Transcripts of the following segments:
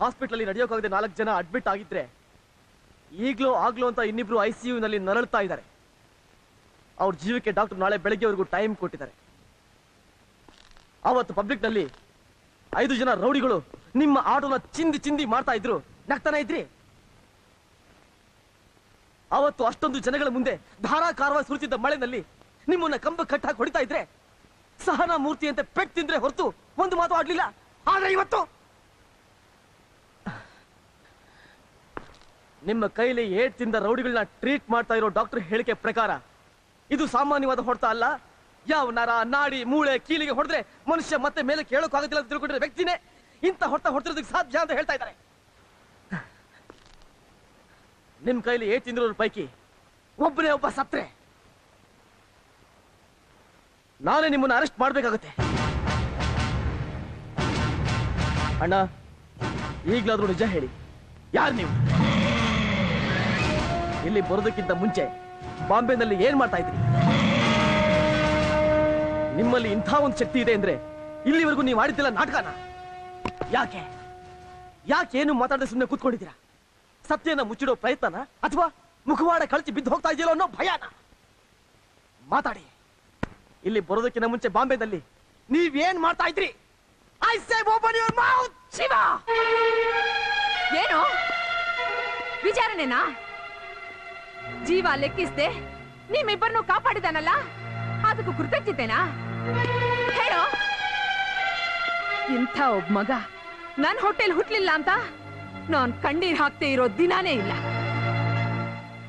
Hospital ನಡೆಯೋಕಾಗದೆ ನಾಲ್ಕು ಜನ admit ಆಗಿದ್ರೆ ಈಗಲೂ ಆಗ್ಲೋ ಅಂತ ಇನ್ನಿಬ್ರು ಐ ಸಿ ನಲ್ಲಿ ನರಳ್ತಾ ಇದ್ದಾರೆ. ಅವ್ರ ಜೀವಕ್ಕೆ ಡಾಕ್ಟರ್ ನಾಳೆ ಬೆಳಗ್ಗೆವರೆಗೂ ಟೈಮ್ ಕೊಟ್ಟಿದ್ದಾರೆ. ಅವತ್ತು ಪಬ್ಲಿಕ್ನಲ್ಲಿ ಐದು ಜನ ರೌಡಿಗಳು ನಿಮ್ಮ ಆಟೋನ ಚಿಂದಿ ಚಿಂದಿ ಮಾಡ್ತಾ ಇದ್ರು. ನಗ್ತಾನೆ ಇದ್ರಿ? ಅವತ್ತು ಅಷ್ಟೊಂದು ಜನಗಳ ಮುಂದೆ ಧಾರಾಕಾರವಾಗಿ ಸುರಿತಿದ್ದ ಮಳೆನಲ್ಲಿ ನಿಮ್ಮನ್ನ ಕಂಬ ಕಟ್ಟಾಕಿ ಹೊಡಿತಾ ಇದ್ರೆ ಸಹನಾ ಮೂರ್ತಿಯಂತೆ ಪೆಟ್ ತಿಂದ್ರೆ ಹೊರತು ಒಂದು ಮಾತು ಆಡ್ಲಿಲ್ಲ. ಆದ್ರೆ ಇವತ್ತು ನಿಮ್ಮ ಕೈಲಿ ಏಟ್ ತಿಂದ ರೌಡಿಗಳನ್ನ ಟ್ರೀಟ್ ಮಾಡ್ತಾ ಇರೋ ಡಾಕ್ಟರ್ ಹೇಳಿಕೆ ಪ್ರಕಾರ, ಇದು ಸಾಮಾನ್ಯವಾದ ಹೊಡೆತ ಅಲ್ಲ. ಯಾವ ನರ, ನಾಡಿ, ಮೂಳೆ, ಕೀಲಿಗೆ ಹೊಡೆದ್ರೆ ಮನುಷ್ಯ ಮತ್ತೆ ಮೇಲೆ ಕೇಳೋಕ್ಕಾಗೋದಿಲ್ಲ ಅಂತ ತಿಳ್ಕೊಂಡಿರೋ ವ್ಯಕ್ತಿನೇ ಇಂಥ ಹೊಡೆತ ಹೊಡೆದಿರೋದಕ್ಕೆ ಸಾಧ್ಯ ಅಂತ ಹೇಳ್ತಾ ಇದ್ದಾರೆ. ನಿಮ್ ಕೈಲಿ ಏಟ್ ತಿಂದಿರೋರ ಪೈಕಿ ಒಬ್ಬನೇ ಒಬ್ಬ ಸತ್ರೆ. ನಾನೇ ನಿಮ್ಮನ್ನ ಅರೆಸ್ಟ್ ಮಾಡ್ಬೇಕಾಗತ್ತೆ. ಅಣ್ಣ, ಈಗಲಾದ್ರೂ ನಿಜ ಹೇಳಿ. ಯಾರು ನೀವು? ಇಲ್ಲಿ ಬರೋದಕ್ಕಿಂತ ಮುಂಚೆ ಬಾಂಬೆನಲ್ಲಿ ಏನ್ ಮಾಡ್ತಾ ಇದ್ರಿ? ನಿಮ್ಮಲ್ಲಿ ಇಂಥ ಒಂದು ಶಕ್ತಿ ಇದೆ ಅಂದ್ರೆ ಇಲ್ಲಿವರೆಗೂ ನೀವು ಆಡಿದ್ದಿಲ್ಲ ನಾಟಕನ? ಯಾಕೆ? ಯಾಕೆ ಏನು ಮಾತಾಡದೆ ಸುಮ್ಮನೆ ಕೂತ್ಕೊಂಡಿದ್ದೀರಾ? ಸತ್ಯನ ಮುಚ್ಚಿಡೋ ಪ್ರಯತ್ನನ ಅಥವಾ ಮುಖವಾಡ ಕಳಚಿ ಬಿದ್ದು ಹೋಗ್ತಾ ಇದೆಯಲ್ಲ ಅನ್ನೋ ಭಯನ? ಮಾತಾಡಿ. ಇಲ್ಲಿ ಬರೋದಕ್ಕಿಂತ ಮುಂಚೆ ಬಾಂಬೆದಲ್ಲಿ ನೀವೇನ್ ಮಾಡ್ತಾ ಇದ್ರಿ? ಐ ಸೇ ಓಪನ್ ಮೌತ್ ಏನು? ವಿಚಾರಣೆನಾ? ಜೀವ ಲೆಕ್ಕಿಸ್ದೆ ನಿಮ್ಮಿಬ್ಬರನ್ನು ಕಾಪಾಡಿದಾನಲ್ಲ? ಅದಕ್ಕೂ ಕೃತಜ್ಞತೆನಾ? ಹೇಳೋ? ಇಂಥ ಒಬ್ಬ ಮಗ ನನ್ ಹೋಟೆಲ್ ಹುಟ್ಲಿಲ್ಲ ಅಂತ ನಾನ್ ಕಣ್ಣೀರ್ ಹಾಕ್ತೇ ಇರೋ ದಿನಾನೇ ಇಲ್ಲ.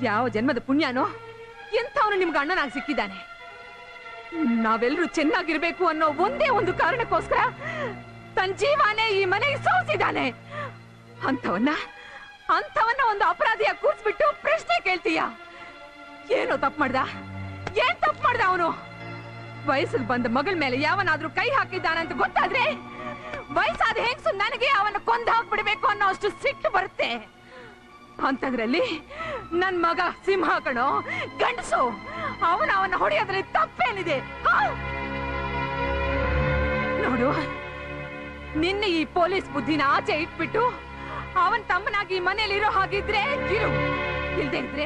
ಯಾವ ಜನ್ಮದ ಪುಣ್ಯನೋ ಎಂಥವನು ನಿಮ್ಗೆ ಅಣ್ಣನಾಗಿ ಸಿಕ್ಕಿದ್ದಾನೆ. ನಾವೆಲ್ಲರೂ ಚೆನ್ನಾಗಿರ್ಬೇಕು ಅನ್ನೋ ಒಂದೇ ಒಂದು ಕಾರಣಕ್ಕೋಸ್ಕರ ತನ್ನ ಜೀವನೇ ಈ ಮನೆಗೆ ಸೋಸಿದ್ದಾನೆ ಅಂಥವನ್ನ ಅಂಥವನ್ನ ಒಂದು ಅಪರಾಧಿಯ ಕೂರ್ಸ್ಬಿಟ್ಟು ಪ್ರಶ್ನೆ ಕೇಳ್ತೀಯ? ಏನೋ ತಪ್ಪು ಮಾಡ್ದ? ಏನ್ ತಪ್ಪು ಮಾಡ್ದ ಅವನು? ವಯಸ್ಸಲ್ಲಿ ಬಂದ ಮಗಳ ಮೇಲೆ ಯಾವನಾದ್ರೂ ಕೈ ಹಾಕಿದ್ದಾನೆ ಅಂತ ಗೊತ್ತಾದ್ರೆ ವಯಸ್ಸಾದ ಹೆಂಗ್ಸು ನನಗೆ ಅವನ ಕೊಂದು ಹಾಕ್ಬಿಡ್ಬೇಕು ಅನ್ನೋ ಅಷ್ಟು ಸಿಟ್ಟು ಬರುತ್ತೆ. ಅಂತದ್ರಲ್ಲಿ ನನ್ ಮಗ ಸಿಂಹ ಕಣೋ, ಗಂಡಸು, ಅವನ ಅವನ ಹೊಡೆಯೋದ್ರಲ್ಲಿ ತಪ್ಪೇನಿದೆ? ನೋಡು, ನಿನ್ನೆ ಈ ಪೊಲೀಸ್ ಬುದ್ಧಿನ ಆಚೆ ಇಟ್ಬಿಟ್ಟು ಅವನ್ ತಮ್ಮನಾಗಿ ಈ ಮನೇಲಿ ಇರೋ ಹಾಗಿದ್ರೆ ಇರು. ಇಲ್ದೇ ಇದ್ರೆ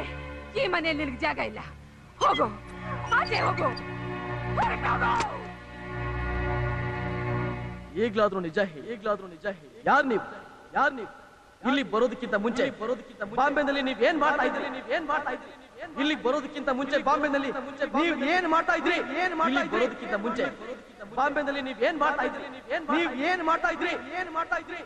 ಈ ಮನೆಯಲ್ಲಿ ನಿನಗೆ ಜಾಗ ಇಲ್ಲ. ಹೋಗು. ಆಚೆ ಹೋಗು. ಈಗ್ಲಾದ್ರೂ ನಿಜ ಹೇಳಿ ಈಗ್ಲಾದ್ರೂ ನಿಜ ಹೇಳಿ ಯಾರ್ ನೀವು? ಯಾರ್ ನೀವು? ಇಲ್ಲಿ ಬರೋದಕ್ಕಿಂತ ಮುಂಚೆ ಬರೋದಕ್ಕಿಂತ ಬಾಂಬೆನಲ್ಲಿ ನೀವ್ ಏನ್ ಮಾಡ್ತಾ ಇದ್ರಿ ನೀವ್ ಏನ್ ಮಾಡ್ತಾ ಇದ್ರಿ ಇಲ್ಲಿ ಬರೋದಕ್ಕಿಂತ ಮುಂಚೆ ಬಾಂಬೆನಲ್ಲಿ ನೀವ್ ಏನ್ ಮಾಡ್ತಾ ಇದ್ರಿ ಏನ್ ಮಾಡ್ತಾ ಬರೋದಕ್ಕಿಂತ ಮುಂಚೆ ಬಾಂಬೆನಲ್ಲಿ ನೀವ್ ಏನ್ ಮಾಡ್ತಾ ಇದ್ರಿ ನೀವ್ ಏನ್ ಮಾಡ್ತಾ ಇದ್ರಿ ಏನ್ ಮಾಡ್ತಾ ಇದ್ರಿ ಏನ್ ಮಾಡ್ತಾ ಇದ್ರಿ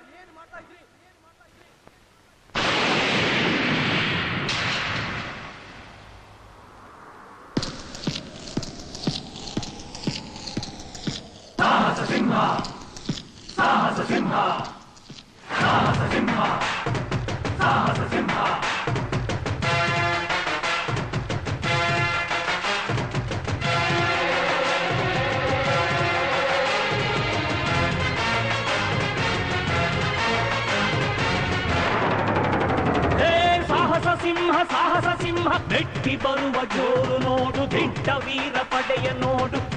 సాహస సింహ నెట్టి బరువ జోరు నోడు దిట్ట వీర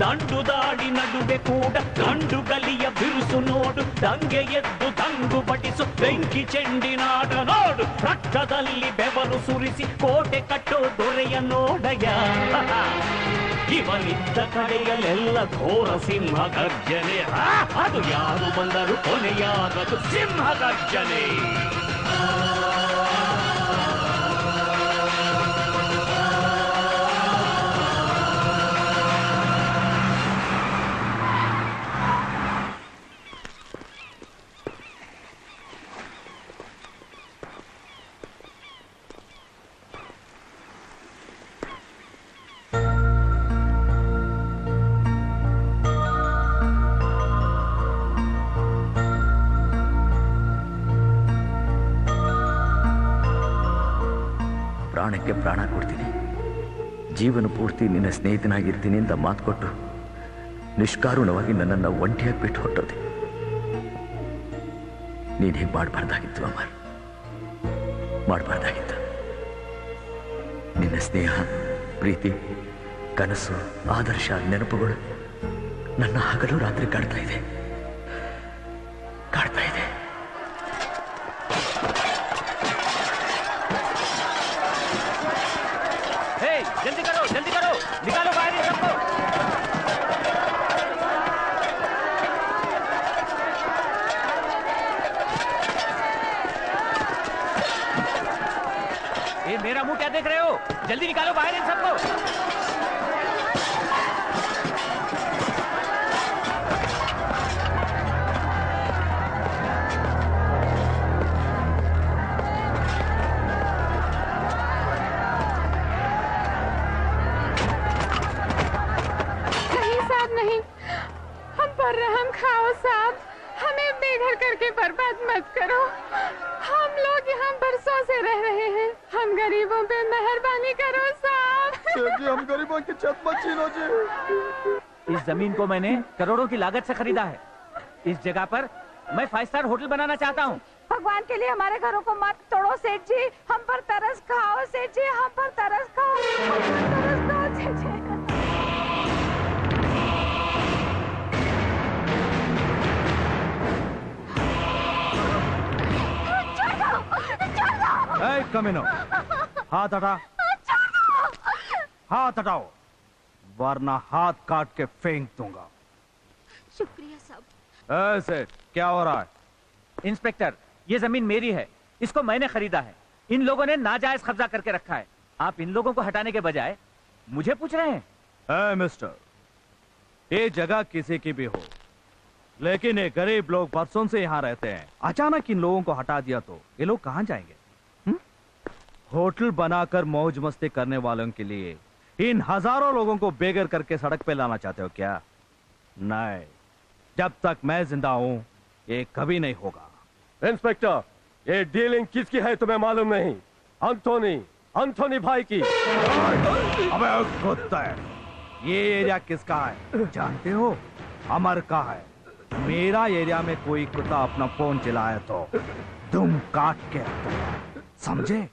ದಂಡು ದಾಡಿ ನಡುವೆ ಕೂಡ ಗಂಡು ಗಲಿಯ ಬಿರುಸು ನೋಡು, ದಂಗೆ ಎದ್ದು ದಂಗು ಬಡಿಸು, ಬೆಂಕಿ ಚೆಂಡಿನಾಡ ನೋಡು ರಕ್ತದಲ್ಲಿ ಬೆವರು ಸುರಿಸಿ ಕೋಟೆ ಕಟ್ಟೋ ದೊರೆಯ ನೋಡಯ ಇವನಿದ್ದ ಕಡೆಯಲ್ಲೆಲ್ಲ ಘೋರ ಸಿಂಹ ಗರ್ಜನೆ. ಅದು ಯಾರು ಬಂದರು ಕೊನೆಯಾಗದು ಸಿಂಹ ಗರ್ಜನೆ. ಪ್ರಾಣಕ್ಕೆ ಪ್ರಾಣ ಕೊಡ್ತೀನಿ. ಜೀವನ ಪೂರ್ತಿ ನಿನ್ನ ಸ್ನೇಹಿತನಾಗಿರ್ತೀನಿ ಅಂತ ಮಾತು ಕೊಟ್ಟು ನಿಷ್ಕಾರುಣವಾಗಿ ನನ್ನನ್ನು ಒಂಟಿಯಾಗಿ ಬಿಟ್ಟು ಹೊರಟೋದೆ. ನೀನು ಹೇಗೆ ಮಾಡಬಾರ್ದಾಗಿತ್ತು ಅಮರ್. ಮಾಡಬಾರ್ದಾಗಿತ್ತು. ನಿನ್ನ ಸ್ನೇಹ, ಪ್ರೀತಿ, ಕನಸು, ಆದರ್ಶ, ನೆನಪುಗಳು ನನ್ನ ಹಗಲು ರಾತ್ರಿ ಕಾಡ್ತಾ ಇದೆ. ये मेरा मुँह क्या देख रहे हो? जल्दी निकालो बाहर इन सबको। पर रहम खाओ साहब हमें बेघर करके बर्बाद मत करो हम लोग यहाँ बरसों से रह रहे हैं हम गरीबों पे मेहरबानी करो साहब। जी हम गरीबों की छत मत छीनो जी। इस ज़मीन को मैंने करोड़ों की लागत से खरीदा है। इस जगह पर मैं फाइव स्टार होटल बनाना चाहता हूँ। भगवान के लिए हमारे घरों को मत तोड़ो सेठ जी। हम पर तरस खाओ सेठ जी। हम पर तरस खाओ। हम पर तरस खाओ सेठ जी। कमीनो हाथ हटा। हाथ हटाओ। वरना हाथ काट के फेंक दूँगा। शुक्रिया साहब। ऐसे क्या हो रहा है? इंस्पेक्टर ये ज़मीन मेरी है। इसको मैंने खरीदा है। इन लोगों ने नाजायज कब्जा करके रखा है। आप इन लोगों को हटाने के बजाय मुझे पूछ रहे हैं? ए, मिस्टर ये जगह किसी की भी हो लेकिन ये गरीब लोग बरसों से यहाँ रहते हैं। अचानक इन लोगों को हटा दिया तो ये लोग कहाँ जाएँगे? होटल बनाकर मौज मस्ती करने वालों के लिए इन हज़ारों लोगों को बेगर करके सड़क पे लाना चाहते हो क्या? नहीं। जब तक मैं ज़िंदा हूँ ये कभी नहीं होगा। इंस्पेक्टर ये डीलिंग किसकी है तुम्हें मालूम नहीं? अंथोनी अंथोनी भाई की। अबे कुत्ता है ये एरिया किसका है? जानते हो? अमर का है। मेरा एरिया में कोई कुत्ता अपना फ़ोन चलाए तो तुम काट के समझे?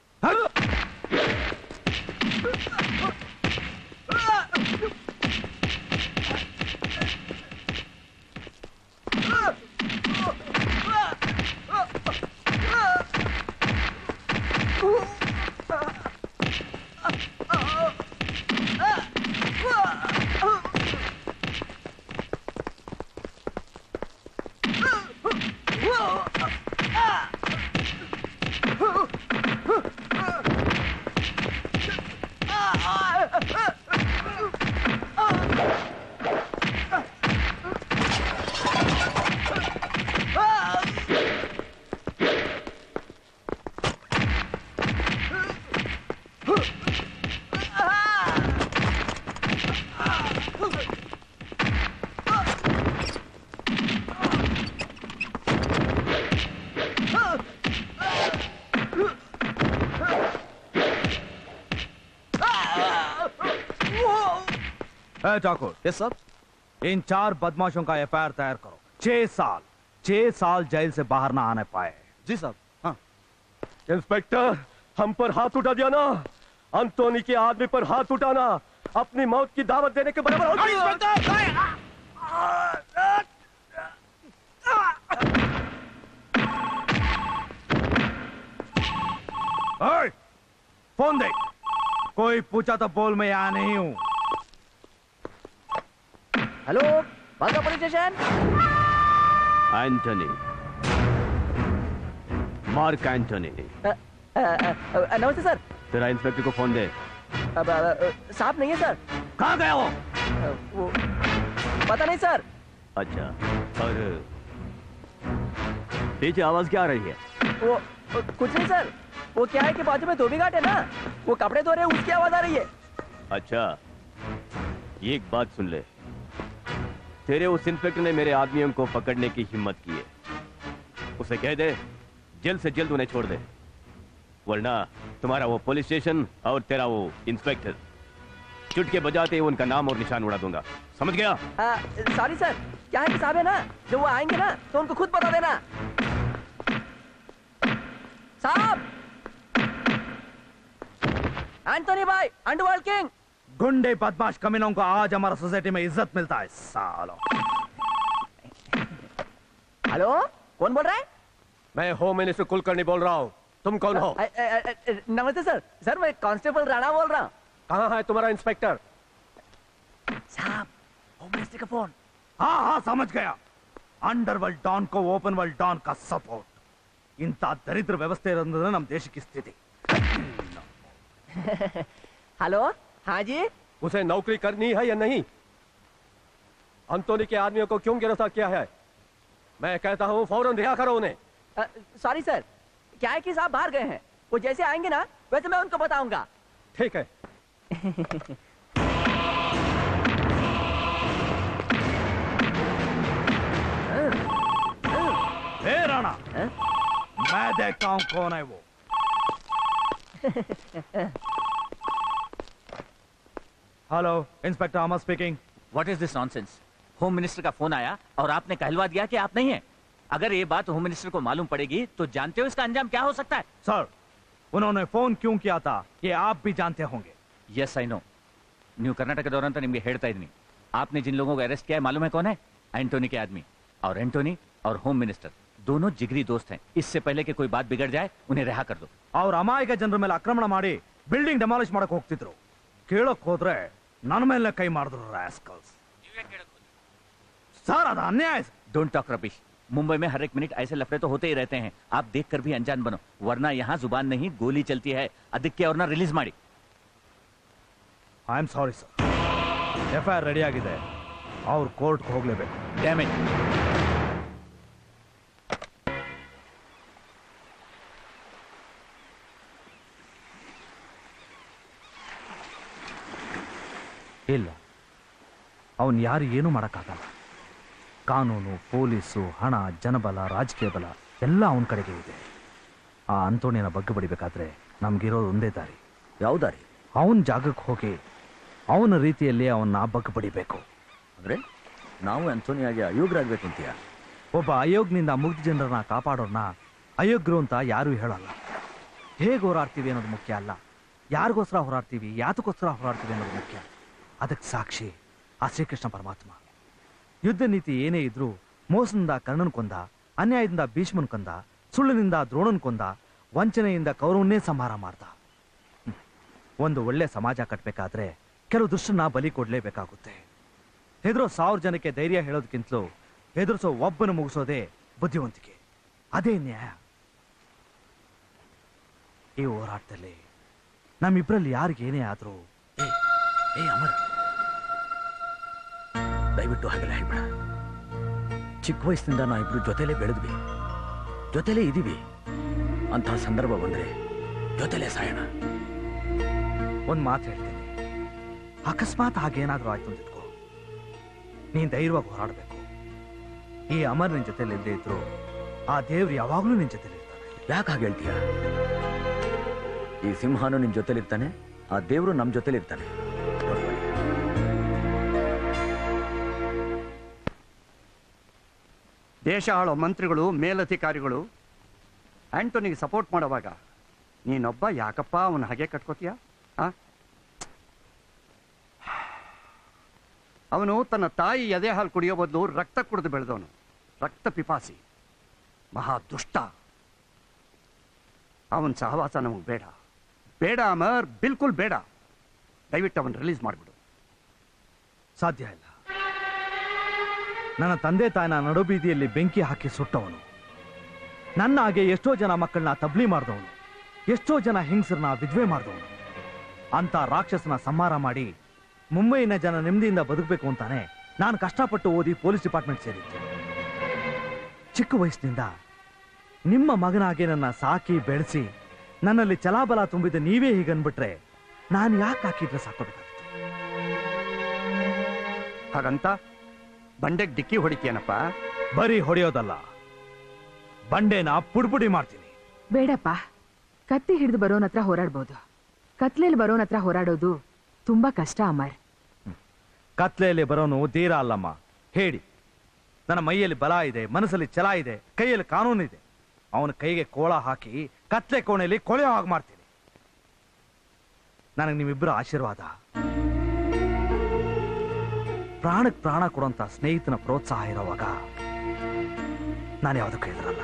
ठाकुर। यस सर इन चार बदमाशों का एफ़ तैयार करो। छह साल छह साल जेल से बाहर ना आने पाए। जी साहब हाँ। इंस्पेक्टर हम पर हाथ उठा दिया ना। अंतोनी के आदमी पर हाथ उठाना अपनी मौत की दावत देने के बराबर है फ़ोन दे कोई पूछा तो बोल मैं यहाँ नहीं हूँ। Hello Bandra police station. Antony. Mark Antony. नमस्ते सर। तेरा इंस्पेक्टर को फ़ोन दे। अब, साहब नहीं है सर। कहाँ गया अ, वो पता नहीं सर। अच्छा और पीछे आवाज़ क्या आ रही है? वो वो कुछ नहीं सर। वो क्या है कि बाजू में धोबी घाट है ना? वो कपड़े धो रहे हैं उसकी आवाज़ आ रही है। अच्छा ये एक बात सुन ले। तेरे उस इंस्पेक्टर ने मेरे आदमियों को पकड़ने की हिम्मत की है। उसे कह दे, जल्द से जल्द उन्हें छोड़ दे। वरना तुम्हारा वो पुलिस स्टेशन और तेरा वो इंस्पेक्टर चुटके बजाते ही उनका नाम और निशान उड़ा दूँगा। समझ गया? सॉरी सर क्या है साहब है ना? जब वो आएँगे ना तो उनको खुद बता देना। साहब! एंटोनी भाई अंडरवर्ल्ड किंग गुंडे बदमाश कमीनों को आज हमारा सोसाइटी में इज़्ज़त मिलता है सालो। हेलो कौन बोल रहा है? मैं होम मिनिस्टर कुलकर्णी बोल रहा हूँ। तुम कौन हो? नमस्ते सर। सर मैं कांस्टेबल राणा बोल रहा हूँ। कहाँ है तुम्हारा इंस्पेक्टर? साहब होम मिनिस्टर का फ़ोन। हाँ हाँ समझ गया। अंडरवर्ल्ड डॉन को ओपन वर्ल्ड डॉन का सपोर्ट। इंता दरिद्र व्यवस्थे नम देश की स्थिति। हेलो? हाँ जी? उसे नौकरी करनी है या नहीं? अंतोनी के आदमियों को क्यों गिरफ़्तार किया है? मैं कहता हूँ फ़ौरन रिहा करो उन्हें। सॉरी सर क्या है कि साहब बाहर गए हैं? वो जैसे आएँगे ना वैसे मैं उनको बताऊँगा। ठीक है। हे राणा मैं देखता हूँ कौन है वो। hello inspector Amar speaking what is this nonsense home minister का फोन आया और आपने कहलवा दिया कि आप नहीं हैं अगर ये बात होम मिनिस्टर को मालूम पड़ेगी तो जानते हो इसका अंजाम क्या हो सकता है सर उन्होंने फोन क्यों किया था ये आप भी जानते होंगे यस आई नो न्यू ಕರ್ನಾಟಕದವರಂತ ನಿಮಗೆ ಹೇಳ್ತಾ ಇದ್ದೀನಿ आपने जिन लोगों को अरेस्ट किया है मालूम है कौन है एंटोनी के आदमी और एंटोनी और होम मिनिस्टर दोनों जिगरी दोस्त हैं इससे पहले कि कोई बात बिगड़ जाए उन्हें रिहा कर दो ಅವ್ರ ಅಮಾಯಕ ಜನರ ಮೇಲೆ ಆಕ್ರಮಣ ಮಾಡಿ ಬಿಲ್ಡಿಂಗ್ ಡೆಮಾಲಿಷ್ ಮಾಡಕ್ ಹೋಗ್ತಿದ್ರು ಕೇಳಕ್ ಹೋದ್ರೆ ನನ್ನ ಮೇಲೆ ಕೈ ಮಾಡಿದ್ರು ರಾಸ್ಕಲ್ಸ್ ಸರ್ ಅದು ಅನ್ಯಾಯ sir. Don't talk rubbish Mumbai में हर एक मिनट ऐसे लफड़े तो होते ही रहते हैं आप देख कर भी अनजान बनो वरना यहाँ जुबान नहीं गोली चलती है ಅದಕ್ಕೆ ಅವ್ರನ್ನ ರಿಲೀಸ್ ಮಾಡಿ I am sorry sir F I R ready ಆಗಿದೆ ಅವ್ರು ಕೋರ್ಟ್ಗೆ ಹೋಗ್ಲೇಬೇಕು ಡ್ಯಾಮೇಜ್ ಇಲ್ಲ. ಅವನು ಯಾರು ಏನೂ ಮಾಡೋಕ್ಕಾಗಲ್ಲ. ಕಾನೂನು ಪೊಲೀಸು ಹಣ ಜನಬಲ ರಾಜಕೀಯ ಬಲ ಎಲ್ಲ ಅವನ ಕಡೆಗೆ ಇದೆ. ಆ ಅಂತೋಣಿನ ಬಗ್ಗೆ ಬಡಿಬೇಕಾದ್ರೆ ನಮಗಿರೋದು ಒಂದೇ ದಾರಿ. ಯಾವ ದಾರಿ ಅವನ ಜಾಗಕ್ಕೆ ಹೋಗಿ ಅವನ ರೀತಿಯಲ್ಲಿ ಅವನ್ನ ಬಗ್ಗೆ ಬಡಿಬೇಕು. ಅಂದ್ರೆ ನಾವು ಅಂತೋಣಿಯಾಗಿ ಅಯೋಗ್ಯರಾಗಬೇಕು ಅಂತೀಯ? ಒಬ್ಬ ಅಯೋಗ್ನಿಂದ ಮುಗ್ಧ ಜನರನ್ನ ಕಾಪಾಡೋರ್ನ ಅಯೋಗ್ಯರು ಅಂತ ಯಾರೂ ಹೇಳಲ್ಲ. ಹೇಗೆ ಹೋರಾಡ್ತೀವಿ ಅನ್ನೋದು ಮುಖ್ಯ ಅಲ್ಲ. ಯಾರಿಗೋಸ್ಕರ ಹೋರಾಡ್ತೀವಿ? ಯಾತಕ್ಕೋಸ್ಕರ ಹೋರಾಡ್ತೀವಿ ಅನ್ನೋದು ಮುಖ್ಯ. ಅದಕ್ಕೆ ಸಾಕ್ಷಿ, ಆ ಶ್ರೀಕೃಷ್ಣ ಪರಮಾತ್ಮ. ಯುದ್ಧ ನೀತಿ ಏನೇ ಇದ್ರೂ ಮೋಸದಿಂದ ಕರ್ಣನ್ ಕೊಂದ, ಅನ್ಯಾಯದಿಂದ ಭೀಷ್ಮನ್ ಕೊಂದ, ಸುಳ್ಳಿನಿಂದ ದ್ರೋಣನ್ ಕೊಂದ, ವಂಚನೆಯಿಂದ ಕೌರವನ್ನೇ ಸಂಹಾರ ಮಾಡ್ದ. ಒಂದು ಒಳ್ಳೆ ಸಮಾಜ ಕಟ್ಟಬೇಕಾದ್ರೆ ಕೆಲವು ದುಷ್ಟನ್ನ ಬಲಿ ಕೊಡ್ಲೇಬೇಕಾಗುತ್ತೆ. ಹೆದರೋ ಸಾವಿರ ಜನಕ್ಕೆ ಧೈರ್ಯ ಹೇಳೋದಕ್ಕಿಂತಲೂ ಹೆದರ್ಸೋ ಒಬ್ಬನ ಮುಗಿಸೋದೇ ಬುದ್ಧಿವಂತಿಕೆ. ಅದೇ ನ್ಯಾಯ. ಈ ಹೋರಾಟದಲ್ಲಿ ನಮ್ಮಿಬ್ಬರಲ್ಲಿ ಯಾರಿಗೇನೇ ಆದ್ರೂ ಏ, ಅಮರ್. ದಯವಿಟ್ಟು ಹಾಗೆಲ್ಲ ಹೇಳ್ಬೇಡ. ಚಿಕ್ಕ ವಯಸ್ಸಿನಿಂದ ನಾವಿಬ್ರು ಜೊತೆಲೇ ಬೆಳೆದ್ವಿ. ಜೊತೆಲೇ ಇದೀವಿ ಅಂತಹ ಸಂದರ್ಭ ಬಂದ್ರೆ ಜೊತೆಲೇ ಸಾಯಣ. ಒಂದ್ ಮಾತು ಹೇಳ್ತೀನಿ. ಅಕಸ್ಮಾತ್ ಹಾಗೇನಾದ್ರೂ ಆಯ್ತು ಅಂತ ಇಟ್ಕೋ ನೀನ್ ಧೈರ್ಯವಾಗಿ ಹೋರಾಡ್ಬೇಕು. ಈ ಅಮರ್ ನಿನ್ ಜೊತೆಲಿ ಇಲ್ಲದೆ ಇದ್ರು ಆ ದೇವ್ರು ಯಾವಾಗ್ಲೂ ನಿನ್ ಜೊತೆಲಿ ಇರ್ತಾನೆ. ಯಾಕೆ ಹಾಗೆ ಹೇಳ್ತೀಯ? ಈ ಸಿಂಹನು ನಿನ್ ಜೊತೆಲಿರ್ತಾನೆ ಆ ದೇವ್ರು ನಮ್ ಜೊತೆಲಿರ್ತಾನೆ ದೇಶ ಆಳೋ ಮಂತ್ರಿಗಳು, ಮೇಲಧಿಕಾರಿಗಳು, ಆಂಟೋನಿಗೆ ಸಪೋರ್ಟ್ ಮಾಡೋವಾಗ, ನೀನೊಬ್ಬ ಯಾಕಪ್ಪ ಅವನ ಹಾಗೆ ಕಟ್ಕೋತೀಯ? ಅವನು ತನ್ನ ತಾಯಿ ಎದೆ ಹಾಲು ಕುಡಿಯೋ ಬದಲು ರಕ್ತ ಕುಡಿದು ಬೆಳೆದವನು. ರಕ್ತ ಪಿಪಾಸಿ. ಮಹಾ ದುಷ್ಟ. ಅವನ ಸಹವಾಸ ನಮಗೆ ಬೇಡ. ಬೇಡ ಅಮರ್, ಬಿಲ್ಕುಲ್ ಬೇಡ. ದಯವಿಟ್ಟು ಅವನ್ ರಿಲೀಸ್ ಮಾಡಿಬಿಡು. ಸಾಧ್ಯ ಇಲ್ಲ. ನನ್ನ ತಂದೆ ತಾಯಿನ ನಡುಬೀದಿಯಲ್ಲಿ ಬೆಂಕಿ ಹಾಕಿ ಸುಟ್ಟವನು. ನನ್ನ ಹಾಗೆ ಎಷ್ಟೋ ಜನ ಮಕ್ಕಳನ್ನ ತಬ್ಲಿ ಮಾಡಿದವನು. ಎಷ್ಟೋ ಜನ ಹೆಂಗಸರನ್ನ ವಿಧ್ವೆ ಮಾಡಿದವನು. ಅಂತ ರಾಕ್ಷಸನ ಸಂಹಾರ ಮಾಡಿ ಮುಂಬೈನ ಜನ ನೆಮ್ಮದಿಯಿಂದ ಬದುಕಬೇಕು ಅಂತಾನೆ ನಾನು ಕಷ್ಟಪಟ್ಟು ಓದಿ ಪೊಲೀಸ್ ಡಿಪಾರ್ಟ್ಮೆಂಟ್ ಸೇರಿದ್ದೆ. ಚಿಕ್ಕ ವಯಸ್ಸಿನಿಂದ ನಿಮ್ಮ ಮಗನಾಗೆ ನನ್ನ ಸಾಕಿ ಬೆಳೆಸಿ ನನ್ನಲ್ಲಿ ಚಲಾಬಲ ತುಂಬಿದ ನೀವೇ ಹೀಗನ್ಬಿಟ್ರೆ ನಾನು ಯಾಕೆ ಹಾಕಿದ್ರೆ ಸಾಕೋಬೇಕಾಗಿತ್ತು ಹಾಗಂತ ಬಂಡೆಗೆ ಡಿಕ್ಕಿ ಹೊಡಿತೀಯನಪ್ಪ. ಬರೀ ಹೊಡೆಯೋದಲ್ಲ. ಬಂಡೆನ ಪುಡ್ಪುಡಿ ಮಾಡ್ತೀನಿ. ಬೇಡಪ್ಪ. ಕತ್ತಿ ಹಿಡಿದು ಬರೋನ್ ಹತ್ರ ಹೋರಾಡ್ಬೋದು. ಕತ್ಲೆಯಲ್ಲಿ ಬರೋನ್ ಹತ್ರ ಹೋರಾಡೋದು ತುಂಬಾ ಕಷ್ಟ ಅಮರ್. ಕತ್ಲೆಯಲ್ಲಿ ಬರೋನು ಧೀರ ಅಲ್ಲಮ್ಮ. ಹೇಳಿ. ನನ್ನ ಮೈಯಲ್ಲಿ ಬಲ ಇದೆ ಮನಸ್ಸಲ್ಲಿ ಛಲ ಇದೆ ಕೈಯಲ್ಲಿ ಕಾನೂನು ಇದೆ. ಅವನ ಕೈಗೆ ಕೋಳ ಹಾಕಿ ಕತ್ಲೆ ಕೋಣೆಯಲ್ಲಿ ಕೊಳೆಯೋ ಹಾಗೆ ಮಾಡ್ತೀನಿ. ನನಗೆ ನಿಮ್ಮಿಬ್ಬರ ಆಶೀರ್ವಾದ. ಪ್ರಾಣಕ್ಕೆ ಪ್ರಾಣ ಕೊಡುವಂತ ಸ್ನೇಹಿತನ ಪ್ರೋತ್ಸಾಹ ಇರೋವಾಗ ನಾನು ಯಾವುದಕ್ಕೂ ಎದುರಲ್ಲ